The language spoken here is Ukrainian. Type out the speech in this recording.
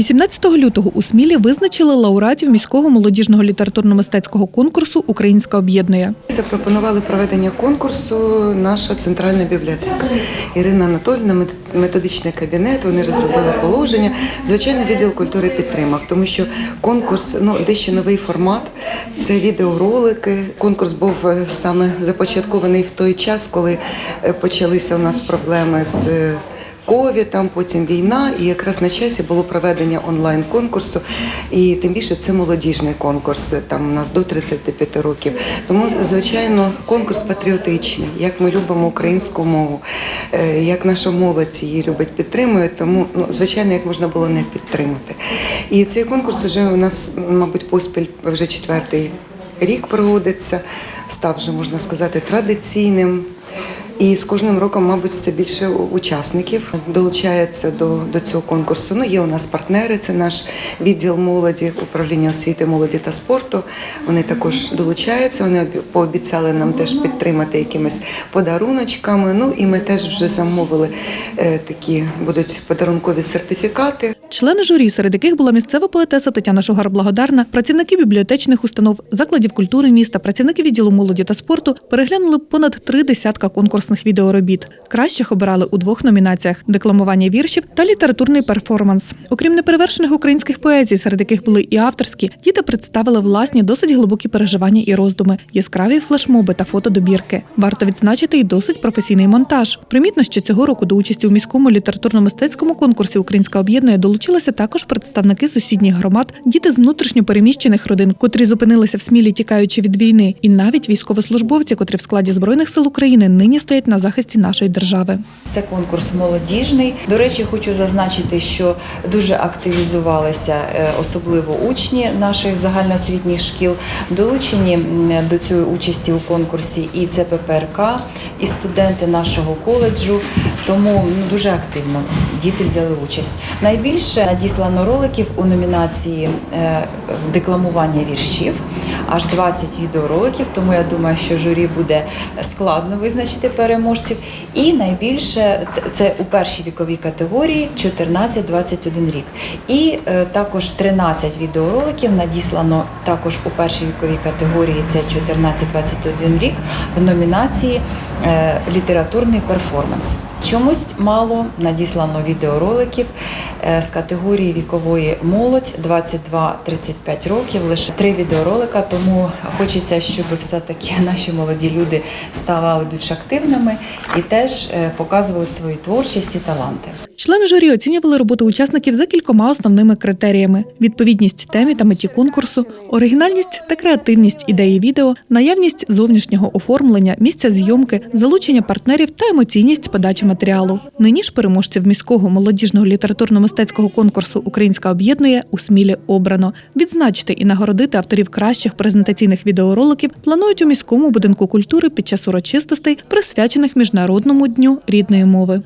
18 лютого у Смілі визначили лауреатів міського молодіжного літературно-мистецького конкурсу Українська об'єднує. Запропонували проведення конкурсу наша центральна бібліотека. Ірина Анатольовна, мет- методичний кабінет. Вони розробили положення. Звичайно, відділ культури підтримав, тому що конкурс ну дещо новий формат. Це відеоролики. Конкурс був е, саме започаткований в той час, коли е, почалися у нас проблеми з. Е, ковідом, потім війна, і якраз на часі було проведення онлайн конкурсу. І тим більше це молодіжний конкурс. Там у нас до 35 років. Тому звичайно конкурс патріотичний, як ми любимо українську мову, е, як наша молодь її любить, підтримує. Тому ну звичайно, як можна було не підтримати. І цей конкурс вже у нас, мабуть, поспіль вже четвертий рік проводиться, став вже можна сказати традиційним. І з кожним роком, мабуть, все більше учасників долучається до, до цього конкурсу. Ну, є у нас партнери, це наш відділ молоді, управління освіти, молоді та спорту. Вони також долучаються. Вони обі- пообіцяли нам теж підтримати якимись подаруночками. Ну і ми теж вже замовили е, такі будуть подарункові сертифікати. Члени журі, серед яких була місцева поетеса Тетяна Шугар Благодарна, працівники бібліотечних установ, закладів культури міста, працівники відділу молоді та спорту переглянули понад три десятка конкурсних відеоробіт. Кращих обирали у двох номінаціях: декламування віршів та літературний перформанс. Окрім неперевершених українських поезій, серед яких були і авторські, діти представили власні досить глибокі переживання і роздуми, яскраві флешмоби та фотодобірки. Варто відзначити і досить професійний монтаж. Примітно, що цього року до участі у міському літературно-мистецькому конкурсі Українська об'єднує долучилися також представники сусідніх громад, діти з внутрішньо переміщених родин, котрі зупинилися в смілі, тікаючи від війни, і навіть військовослужбовці, котрі в складі збройних сил України нині стоять на захисті нашої держави. Це конкурс молодіжний. До речі, хочу зазначити, що дуже активізувалися е, особливо учні наших загальноосвітніх шкіл, долучені до цієї участі у конкурсі і ЦППРК, і студенти нашого коледжу. Тому ну, дуже активно діти взяли участь. Найбільше надіслано роликів у номінації е, декламування віршів, аж 20 відеороликів. Тому я думаю, що журі буде складно визначити переможців. І найбільше це у першій віковій категорії 14-21 рік. І е, також 13 відеороликів надіслано також у першій віковій категорії це 14-21 рік в номінації е, літературний перформанс. Чомусь мало надіслано відеороликів е, з категорії вікової молодь 22-35 років. Лише три відеоролика, тому хочеться, щоб все-таки наші молоді люди ставали більш активними і теж е, показували свої творчість і таланти. Члени журі оцінювали роботу учасників за кількома основними критеріями: відповідність темі та меті конкурсу, оригінальність та креативність ідеї відео, наявність зовнішнього оформлення, місця зйомки, залучення партнерів та емоційність подачі матеріалу. Нині ж переможців міського молодіжного літературно-мистецького конкурсу Українська об'єднує у Смілі обрано. Відзначити і нагородити авторів кращих презентаційних відеороликів планують у міському будинку культури під час урочистостей, присвячених міжнародному дню рідної мови.